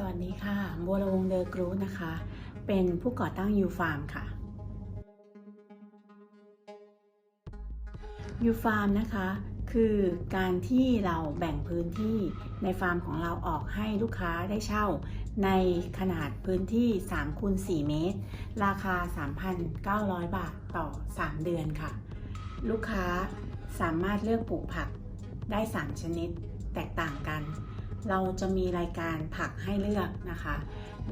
สวัสดีค่ะ บัวระวงเดอร์กรูนะคะ เป็นผู้ก่อตั้งยูฟาร์มค่ะยูฟาร์มนะคะ คือการที่เราแบ่งพื้นที่ในฟาร์มของเราออกให้ลูกค้าได้เช่า ในขนาดพื้นที่3คูณ4เมตร ราคา 3,900 บาทต่อ 3 เดือนค่ะ ลูกค้าสามารถเลือกปลูกผักได้ 3 ชนิดแตกต่างกัน เราจะมีรายการผักให้เลือกนะคะ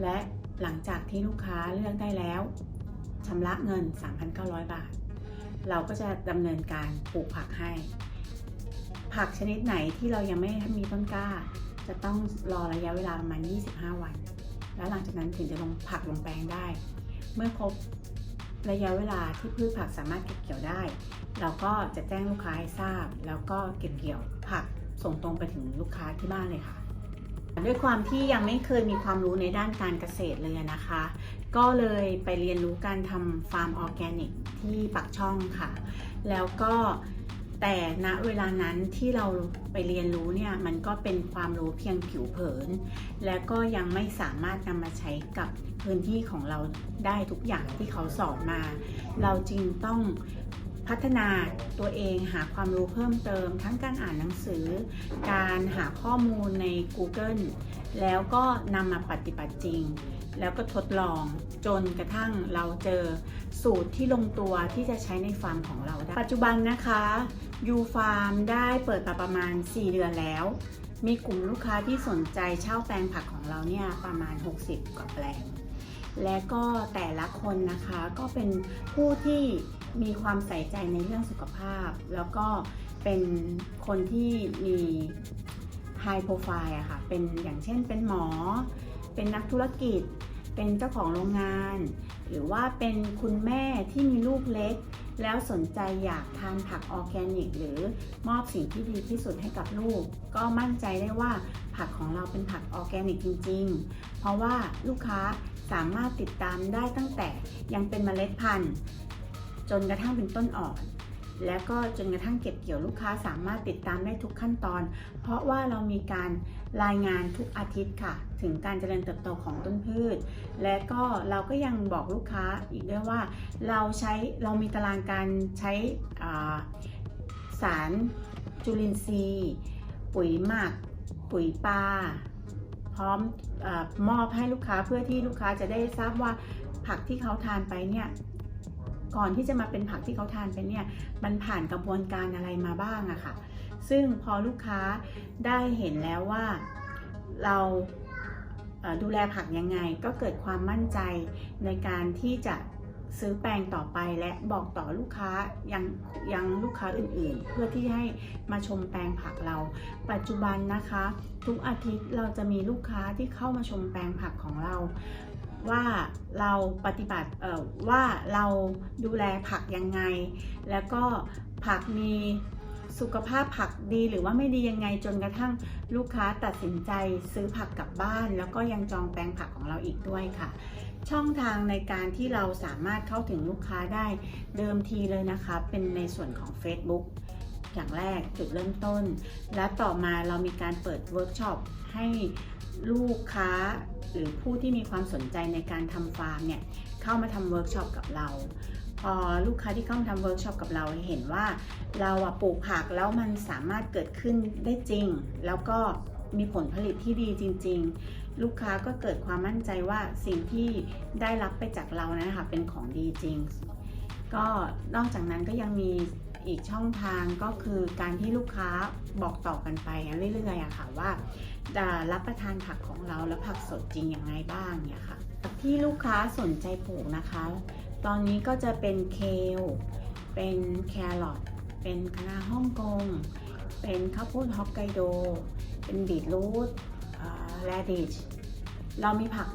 และหลังจากที่ลูกค้าเลือกได้แล้วชำระเงิน 3,900 บาท เราก็จะดำเนินการปลูกผักให้ ผักชนิดไหนที่เรายังไม่มีต้นกล้า จะต้องรอระยะเวลาประมาณ 25 วัน แล้วหลังจากนั้นถึงจะลงผักลงแปลงได้ เมื่อครบระยะเวลาที่พืชผักสามารถเก็บเกี่ยวได้ เราก็จะแจ้งลูกค้าให้ทราบ แล้วก็เก็บเกี่ยวผัก ส่งตรงไปถึงลูกค้าที่บ้านเลยค่ะ ด้วยความที่ยังไม่เคยมีความรู้ในด้านการเกษตรเลยนะคะ ก็เลยไปเรียนรู้การทำฟาร์มออร์แกนิกที่ปักช่องค่ะ แล้วก็แต่ณเวลานั้นที่เราไปเรียนรู้เนี่ยมันก็เป็นความรู้เพียงผิวเผิน และก็ยังไม่สามารถนำมาใช้กับพื้นที่ของเราได้ทุกอย่างที่เขาสอนมา เราจึงต้อง พัฒนาตัวเองหาความรู้เพิ่มเติม ทั้งการอ่านหนังสือ การหาข้อมูลใน Google แล้วก็นำมาปฏิบัติจริง แล้วก็ทดลองจนกระทั่งเราเจอสูตรที่ลงตัวที่จะใช้ในฟาร์มของเราได้ ปัจจุบันนะคะยูฟาร์มได้เปิดมาประมาณ 4 เดือนแล้ว มีกลุ่มลูกค้าที่สนใจเช่าแปลงผักของเราเนี่ยประมาณ 60 กว่าแปลง และก็แต่ละคนนะคะก็เป็นผู้ที่ มีความใส่ใจในเรื่องสุขภาพ แล้วก็เป็นคนที่มี High Profile อะค่ะ เป็นอย่างเช่นเป็นหมอ เป็นนักธุรกิจ เป็นเจ้าของโรงงาน หรือว่าเป็นคุณแม่ที่มีลูกเล็ก แล้วสนใจอยากทานผักออร์แกนิก หรือมอบสิ่งที่ดีที่สุดให้กับลูก ก็มั่นใจได้ว่าผักของเราเป็นผักออร์แกนิกจริง ๆ เพราะว่าลูกค้าสามารถติดตามได้ตั้งแต่ยังเป็นเมล็ดพันธุ์ จนกระทั่งเป็นต้นอ่อน แล้วก็จนกระทั่งเก็บเกี่ยวลูกค้าสามารถติดตามได้ทุกขั้นตอน เพราะว่าเรามีการรายงานทุกอาทิตย์ค่ะ ถึงการเจริญเติบโตของต้นพืช และก็เราก็ยังบอกลูกค้าอีกด้วยว่า เราใช้เรามีตารางการใช้สารจุลินทรีย์ ปุ๋ยหมัก ปุ๋ยปลาพร้อมอมอบให้ลูกค้าเพื่อที่ลูกค้าจะได้ทราบว่าผักที่เขาทานไปเนี่ย ก่อนที่จะมาเป็นผักที่เขาทานไปเนี่ยมันผ่านกระบวนการอะไรมาบ้างอะค่ะ ซึ่งพอลูกค้าได้เห็นแล้วว่าเราดูแลผักยังไง ก็เกิดความมั่นใจในการที่จะซื้อแปลงต่อไปและบอกต่อลูกค้ายังยังลูกค้าอื่นๆ เพื่อที่ให้มาชมแปลงผักเรา ปัจจุบันนะคะ ทุกอาทิตย์เราจะมีลูกค้าที่เข้ามาชมแปลงผักของเรา ว่าเราปฏิบัติว่าเราดูแลผักยังไง แล้วก็ผักมีสุขภาพผักดีหรือว่าไม่ดียังไงจนกระทั่งลูกค้าตัดสินใจซื้อผักกลับบ้าน แล้วก็ยังจองแปลงผักของเราอีกด้วยค่ะ ช่องทางในการที่เราสามารถเข้าถึงลูกค้าได้เดิมทีเลยนะคะ เป็นในส่วนของ Facebook อย่างแรกจุดเริ่มต้น และต่อมาเรามีการเปิดเวิร์กช็อป ให้ลูกค้าหรือผู้ที่มีความสนใจในการทำฟาร์มเนี่ยเข้ามาทำเวิร์กช็อปกับเรา พอลูกค้าที่เข้ามาทำเวิร์กช็อปกับเราเห็นว่า เราปลูกผักแล้วมันสามารถเกิดขึ้นได้จริง แล้วก็มีผลผลิตที่ดีจริง ๆ ลูกค้าก็เกิดความมั่นใจว่าสิ่งที่ได้รับไปจากเรานะคะเป็นของดีจริง ก็นอกจากนั้นก็ยังมี อีกช่องทางก็คือการที่ลูกค้าบอกต่อกันไปเรื่อยๆอะค่ะว่าจะรับประทานผักของเราแล้วผักสดจริงยังไงบ้างเนี่ยค่ะที่ลูกค้าสนใจปลูกนะคะ ตอนนี้ก็จะเป็นเคลเป็นแครอทเป็นคะน้าฮ่องกง เป็นข้าวโพดฮอกไกโด เป็นบีทรูทแรดิชเรามีผัก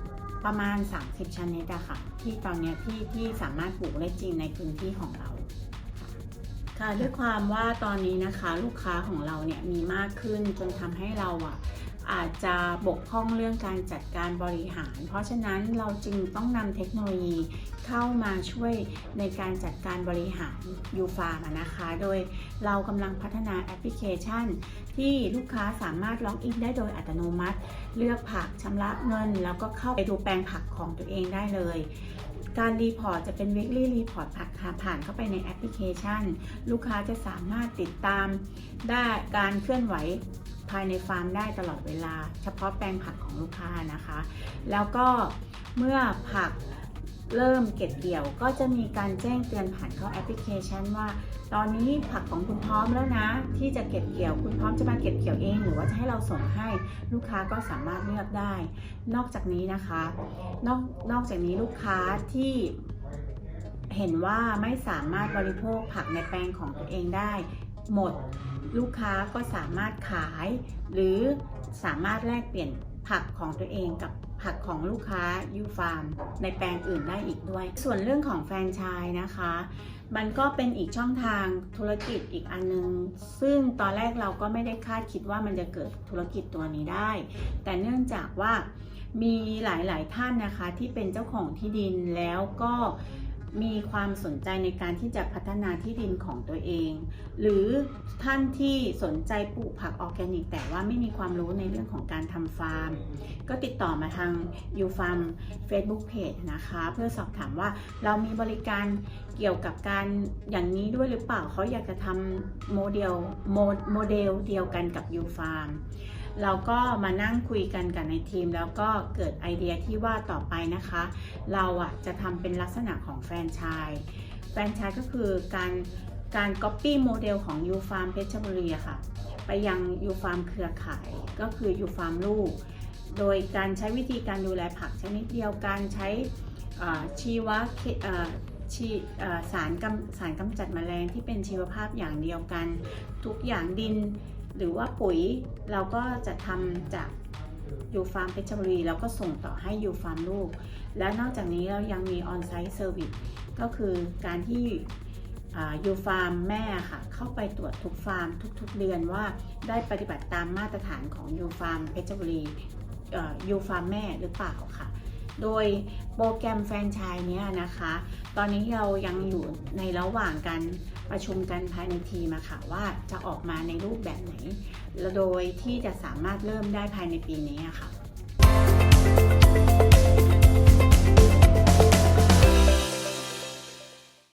ประมาณ 30 ชนิดอะค่ะ ที่ตอนนี้ที่ที่สามารถปลูกได้จริงในพื้นที่ของเรา ค่ะด้วยความว่าตอนนี้นะคะลูกค้าของเราเนี่ยมีมากขึ้นจนทำให้เราอะอาจจะบกพร่องเรื่องการจัดการบริหาร เพราะฉะนั้นเราจึงต้องนำเทคโนโลยีเข้ามาช่วยในการจัดการบริหารยูฟาร์มนะคะ โดยเรากำลังพัฒนาแอปพลิเคชัน ที่ลูกค้าสามารถล็อกอินได้โดยอัตโนมัติ เลือกผักชำระเงิน แล้วก็เข้าไปดูแปลงผักของตัวเองได้เลย การรีพอร์ตจะเป็น weekly report ผักผ่านเข้าไปในแอปพลิเคชัน ลูกค้าจะสามารถติดตามได้การเคลื่อนไหวภายในฟาร์มได้ตลอดเวลา เฉพาะแปลงผักของลูกค้านะคะ แล้วก็เมื่อผัก เริ่มเก็บเกี่ยวก็จะมีการแจ้งเตือนผ่านเข้าแอปพลิเคชันว่า ตอนนี้ผักของคุณพร้อมแล้วนะ ที่จะเก็บเกี่ยวคุณพร้อมจะมาเก็บเกี่ยวเอง หรือว่าจะให้เราส่งให้ลูกค้าก็สามารถเลือกได้ นอกจากนี้นะคะนอกนอกจากนี้ลูกค้าที่เห็นว่าไม่สามารถบริโภคผักในแปลงของตัวเองได้ หมดลูกค้าก็สามารถขาย หรือสามารถแลกเปลี่ยนผักของตัวเองกับ ผักของลูกค้ายูฟาร์มในแปลงอื่นได้อีกด้วย ส่วนเรื่องของแฟรนไชส์นะคะ มันก็เป็นอีกช่องทางธุรกิจอีกอันนึง ซึ่งตอนแรกเราก็ไม่ได้คาดคิดว่ามันจะเกิดธุรกิจตัวนี้ได้ แต่เนื่องจากว่ามีหลาย ๆ ท่านนะคะที่เป็นเจ้าของที่ดินแล้วก็ มีความสนใจในการที่จะพัฒนาที่ดินของตัวเอง หรือท่านที่สนใจปลูกผักออร์แกนิก แต่ว่าไม่มีความรู้ในเรื่องของการทำฟาร์ม ก็ติดต่อมาทาง u f a r m Facebook Page นะคะ เพื่อสอบถามว่าเรามีบริการเกี่ยวกับการอย่างนี้ด้วยหรือเปล่าเขาอยากจะทำโมเดลโมโมเดลเดียวกันกับ u f a r m เราก็มานั่งคุยกันกับในทีม แล้วก็เกิดไอเดียที่ว่าต่อไปนะคะ เราอะจะทำเป็นลักษณะของแฟรนไชส์แฟรนไชส์ก็คือการการ copy โมเดลของ u f a r m เพชรบุรีค่ะ ไปยัง u f a r m เครือข่ายก็คือ u f a r m ลูก โดยการใช้วิธีการดูแลผักชนิดเดียวกันใช้ชีวเคอ่าชีอ่าสารกำสารกำจัดแมลงที่เป็นชีวภาพอย่างเดียวกัน ทุกอย่างดิน หรือว่าปุ๋ยเราก็จะทำจากยูฟาร์มเพชรบุรีแล้วก็ส่งต่อให้ยูฟาร์มลูก และนอกจากนี้เรายังมีออนไซต์เซอร์วิสก็คือการที่ยูฟาร์มแม่ค่ะ เข้าไปตรวจทุกฟาร์มทุกๆเดือนว่าได้ปฏิบัติตามมาตรฐานของยูฟาร์มเพชรบุรียูฟาร์มแม่หรือเปล่าค่ะ โดยโปรแกรมแฟนชายเนี้ยนะคะ ตอนนี้เรายังอยู่ในระหว่างการประชุมกันภายในทีมาค่ะว่าจะออกมาในรูปแบบไหนและโดยที่จะสามารถเริ่มได้ภายในปีนี้อะค่ะ